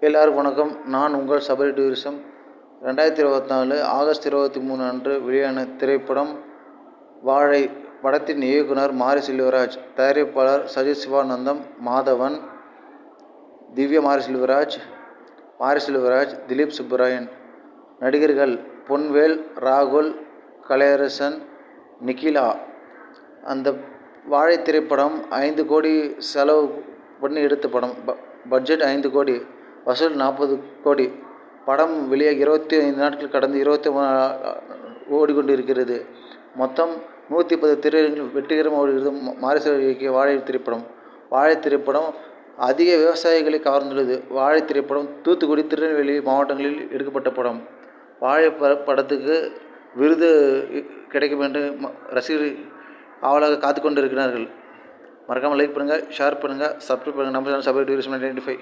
எல்லாருக்கும் வணக்கம். நான் உங்கள் சபரி டூரிசம். ரெண்டாயிரத்தி இருபத்தி நாலு ஆகஸ்ட் இருபத்தி மூணு அன்று வெளியான திரைப்படம் வாழை படத்தின் இயக்குனர் மாரி செல்வராஜ் தயாரிப்பாளர் சஜித் சிவானந்தம் மாதவன் திவ்ய மாரி செல்வராஜ் மாரி செல்வராஜ் திலீப் சுப்பராயன். நடிகர்கள் பொன்வேல் ராகுல் கலையரசன் நிகிலா. அந்த வாழை திரைப்படம் ஐந்து கோடி செலவு பண்ணி எடுத்த படம். ப பட்ஜெட் ஐந்து கோடி. வசூல் நாற்பது கோடி. படம் வெளியாகி இருபத்தி ஐந்து நாட்கள் கடந்து இருபத்தி ஓடிக்கொண்டு இருக்கிறது மொத்தம் நூற்றி பத்து திரையரங்கில் வெற்றிகரமாக ஓடுகிறது மாரிசல் இயக்கிய வாழை திரைப்படம். வாழை திரைப்படம் அதிக விவசாயிகளை கவர்ந்துள்ளது. வாழை திரைப்படம் தூத்துக்குடி திருநெல்வேலி மாவட்டங்களில் எடுக்கப்பட்ட படம். வாழை படத்துக்கு விருது கிடைக்கும் என்று ரசிகர்கள் ஆவலாக காத்து கொண்டிருக்கிறார்கள் மறக்காமல் லைக் பண்ணுங்கள் ஷேர் பண்ணுங்கள் சப்ஸ்கிரைப் பண்ணுங்கள் நம்ம channel Sabari tourism ninety five